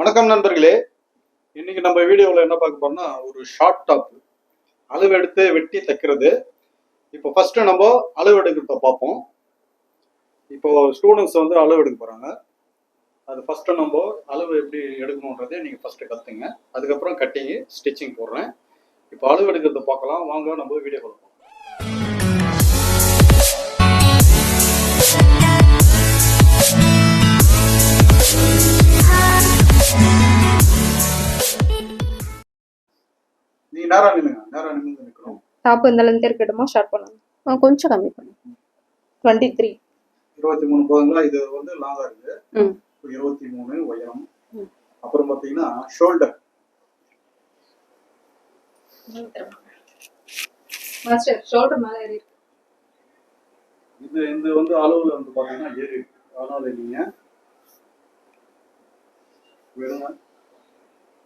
வணக்கம் நண்பர்களே. இன்னைக்கு நம்ம வீடியோவில் என்ன பார்க்க போறோம்னா ஒரு ஷார்ட் டாப் அளவு எடுத்து வெட்டி தைக்கிறது. இப்போ ஃபர்ஸ்ட் நம்ம அளவு எடுக்கிறத பார்ப்போம். இப்போ ஸ்டூடெண்ட்ஸ் வந்து அளவு எடுக்க போறாங்க. அது ஃபர்ஸ்ட் நம்ம அளவு எப்படி எடுக்கணுன்றதே நீங்க ஃபர்ஸ்ட் கத்துங்க. அதுக்கப்புறம் கட்டிங்கு ஸ்டிச்சிங் போடுறேன். இப்போ அளவு எடுக்கிறத பார்க்கலாம். வாங்க நம்ம வீடியோ பார்ப்போம் நீங்க நேரா நில்லுங்க நேரா நின்று நிற்கணும் டாப் இந்த லென்த் இருக்கட்டுமா? ஷார்ட் பண்ணணும் ஆ, கொஞ்சம் கம்மி பண்ணு. டுவெண்ட்டி த்ரீ இருபத்தி மூணு போதுங்களா? இது வந்து லாங்கா இருக்கு. இருபத்தி மூணு உயரம். அப்புறம் பார்த்தீங்கன்னா ஷோல்டர் மாஸ்டர் ஷோல்டர் மேலே ஏறி இது இந்த வந்து அளவுல வந்து பார்த்தீங்கன்னா ஏறி அதனால நீங்க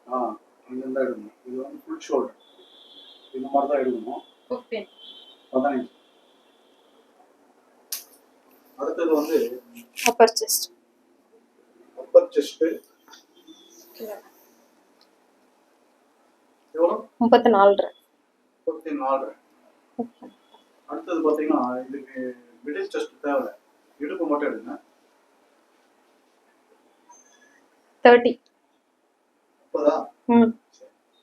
ஆ எடுக்கணும் இது வந்து ஃபுல் ஷோல்டர் இந்த மாதிரி தான் எடுக்கணும் பதினஞ்சு. அடுத்தது வந்து அப்பர் செஸ்ட் அப்பர் செஸ்ட் எவ்வளோ முப்பத்தி நாலரை முப்பத்தி நாலு அடுத்தது பார்த்தீங்கன்னா இதுக்கு மிடில் செஸ்ட் தேவை. இடுப்பு மட்டும் எடுங்க. தேர்ட்டி முப்பதா? ம்.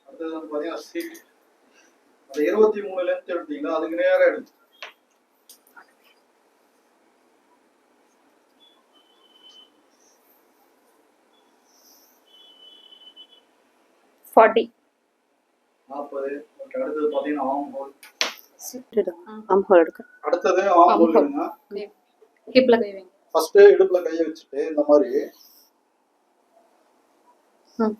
அடுத்தது வந்து பார்த்தீங்கன்னா சீட் இருபத்தி மூணு லென்த் எடுத்தீங்கன்னா அதுக்கு நேரம் எடுங்க. ஃபார்ட்டி நாற்பது. அடுத்தது பார்த்தீங்கன்னா ஆம் ஹோல் ஆம் ஹோல் எடுக்க அடுத்தது ஆம் கை வைங்க. ஃபர்ஸ்ட் இடுப்புல கையை வச்சுட்டு இந்த மாதிரி. ம்.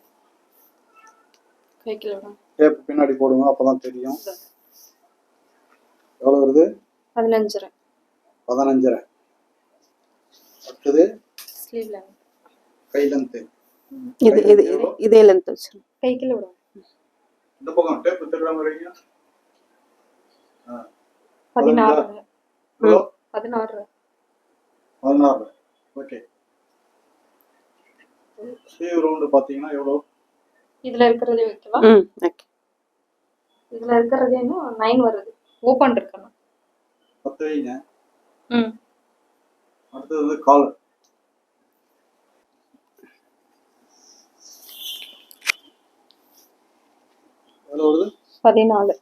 டேப் பின்னாடி போடுங்க அப்பதான் தெரியும். எவ்வளவு வருது? பதினஞ்சரை. பதினஞ்சரை. அடுத்தது? ஸ்லீவ் லென்த் கை லென்த்து இது இது இது- லென்த் வச்சிருங்க. கை கீழே விடுங்க இந்த பக்கம் டேப் ஆ. பதினாறு. எவ்வளோ? பதினாறு. பதினாறு. ஓகே. ஸ்லீவ் ரவுண்டு பார்த்தீங்கன்னா எவ்வளோ இதுல இருக்கிறதே வைக்கலாம் இதுல இருக்கிறதே இன்னும் நைன் வருது. ஓப்பன் இருக்கணும். பத்து வைங்க ம். அடுத்தது வந்து காலர் வருது? பதினாலு.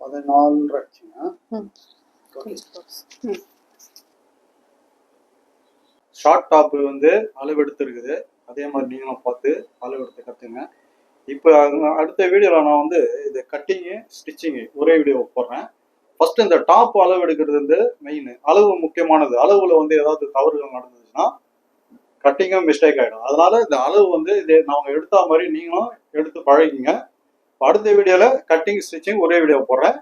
பதினாலு ஆச்சுங்க ம். ஓகே ம் ஷார்ட் டாப்பு வந்து அளவு எடுத்துருக்குது அதே மாதிரி நீங்களும் பார்த்து அளவு எடுத்து கற்றுங்க இப்போ அடுத்த வீடியோவில் நான் வந்து இது கட்டிங்கு ஸ்டிச்சிங்கு ஒரே வீடியோ போடுறேன். ஃபஸ்ட்டு இந்த டாப் அளவு எடுக்கிறது வந்து மெயின் அளவு முக்கியமானது. அளவில் வந்து ஏதாவது தவறுகள் நடந்துச்சுன்னா கட்டிங்கும் மிஸ்டேக் ஆகிடும் அதனால் இந்த அளவு வந்து இது நாங்கள் எடுத்த மாதிரி நீங்களும் எடுத்து பழகிங்க அடுத்த வீடியோவில் கட்டிங் ஸ்டிச்சிங் ஒரே வீடியோ போடுறேன்.